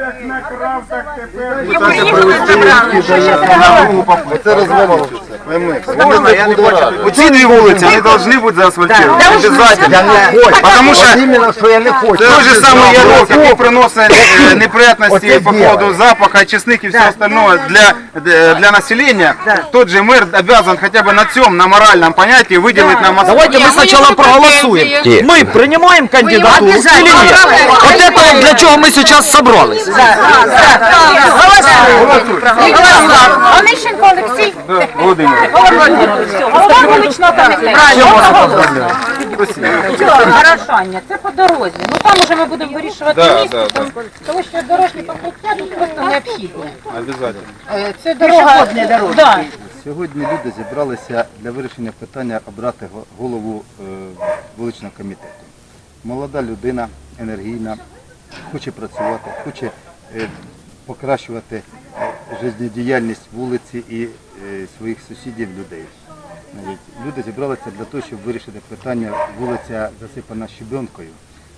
Як накрав, так тепер. Це розмовилося. Можно, я не хочу. Вот эти две улицы, они должны быть заасфальтированы. Обязательно. Я не хочу. Потому От що іменно, що я не хочу. той же самый ярок, який приносить е, Оце по дело. поводу запаха, чесник и все остальное для, для населения, тот же мэр обязан хотя бы на цьому, на моральном понятии выделить нам Давайте мы сначала проголосуем. Мы принимаем кандидатуру или нет? Вот это вот для чего мы сейчас собрались. Онищенко Олексій, Володимир. Голова вуличного комітету. Хорошо, це по дорозі. Ну там уже ми будемо вирішувати Да, місце, тому- що дорожні покриття тут просто необхідне. Це дорога. Да. Сьогодні люди зібралися для вирішення питання обрати голову е, вуличного комітету. Молода людина, енергійна, хоче працювати, хоче е, покращувати життєдіяльність вулиці і е, своїх сусідів людей. Люди зібралися для того, щоб вирішити питання. Вулиця засипана щебенкою,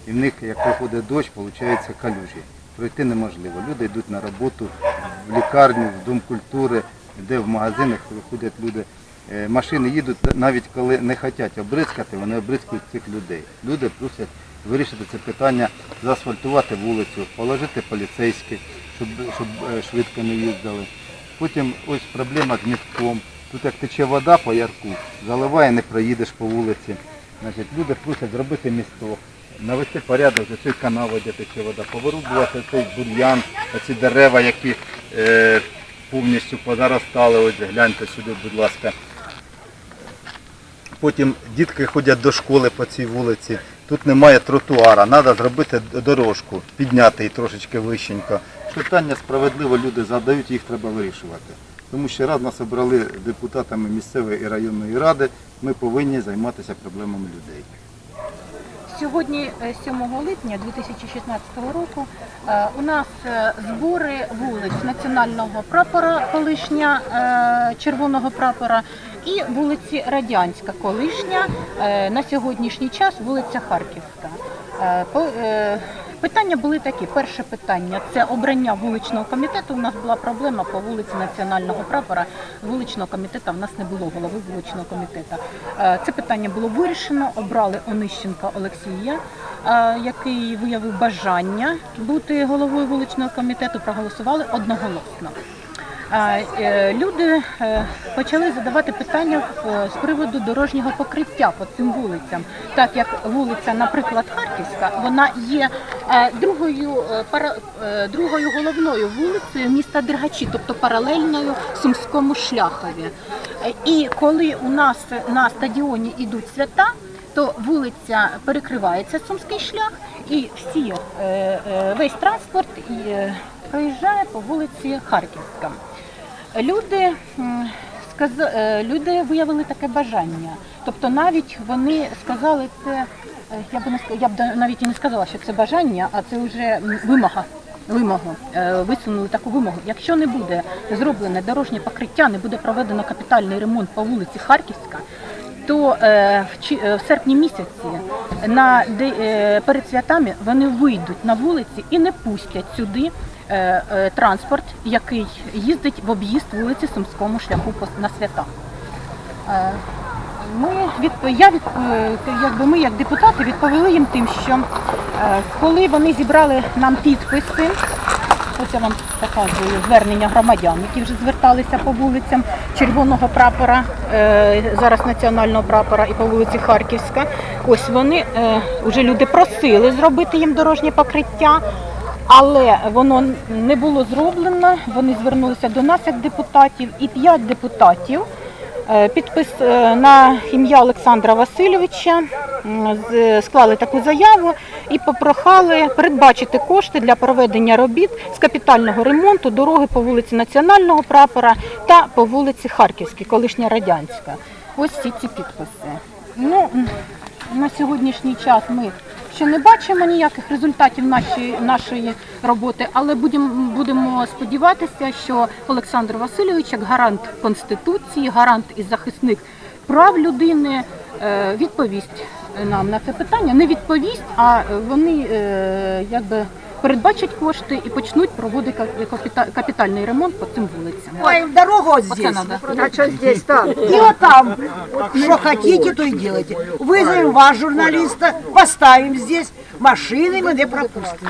і в них, як проходить дощ, виходить калюжі. Пройти неможливо. Люди йдуть на роботу в лікарню, в дом культури, де в магазинах виходять люди. Е, Машини їдуть, навіть коли не хочуть обризкати, вони обризкують цих людей. Люди просять вирішити це питання, заасфальтувати вулицю, положити поліцейських, щоб, щоб е, швидко не їздили. Потім ось проблема з містком. Тут як тече вода по ярку, заливає, не проїдеш по вулиці. Значить, люди просять зробити місток, навести порядок за цією канавою, де тече вода, повирубувати цей бур'ян, оці дерева, які е, повністю позаростали. Ось гляньте сюди, будь ласка. Потім дітки ходять до школи по цій вулиці. Тут немає тротуара, треба зробити дорожку, підняти її трошечки вищенько. Питання справедливо люди задають, їх треба вирішувати. Тому що раз нас обрали депутатами місцевої і районної ради, ми повинні займатися проблемами людей. Сьогодні, е, 7 липня 2016 року, е, у нас е, збори вулиць національного прапора, колишня е, червоного прапора, і вулиці Радянська, колишня, е, на сьогоднішній час вулиця Харківська. Е, е, Питання були такі. Перше питання це обрання вуличного комітету. У нас була проблема по вулиці Національного прапора. Вуличного комітету в нас не було голови вуличного комітету. Це питання було вирішено. Обрали Онищенка Олексія, який виявив бажання бути головою вуличного комітету. Проголосували одноголосно. Е, Люди е, почали задавати питання е, з приводу дорожнього покриття по цим вулицям, так як вулиця, наприклад, Харківська, вона є другою, другою головною вулицею міста Дергачі, тобто паралельною Сумському шляхові. І коли у нас на стадіоні йдуть свята, то вулиця перекривається Сумський шлях, і всі, весь транспорт проїжджає по вулиці Харківська. Люди, е, люди виявили таке бажання. Тобто навіть вони сказали це, е, я б не я б навіть і не сказала, що це бажання, а це вже вимога. Вимогу Е, висунули таку вимогу. Якщо не буде зроблене дорожнє покриття, не буде проведено капітальний ремонт по вулиці Харківська, то в, серпні місяці на перед святами вони вийдуть на вулиці і не пустять сюди транспорт, який їздить в об'їзд вулиці Сумському шляху на свята. Е, Ми від я від е, якби ми як депутати відповіли їм тим, що е, коли вони зібрали нам підписи, ось я вам показую звернення громадян, які вже зверталися по вулицям червоного прапора, е, зараз національного прапора і по вулиці Харківська. Ось вони е, вже люди просили зробити їм дорожнє покриття. Але воно не було зроблено. Вони звернулися до нас як депутатів, і п'ять депутатів е, підпис е, на ім'я Олександра Васильовича склали таку заяву і попрохали передбачити кошти для проведення робіт з капітального ремонту дороги по вулиці Національного прапора та по вулиці Харківській, колишня радянська. Ось всі ці підписи. Ну на сьогоднішній час ми ще не бачимо ніяких результатів нашої, нашої роботи, але будемо, будемо сподіватися, що Олександр Васильович, як гарант Конституції, гарант і захисник прав людини, е, відповість нам на це питання. Не відповість, а вони е, якби передбачать кошти і почнуть проводити капіта- капітальний ремонт по цим вулицям. Ой, дорогу вот Оце здесь. надо. А что здесь там? И вот там. Что хотите, то и делайте. Вызовем вас, журналиста, поставим здесь. Машины мы не пропустим.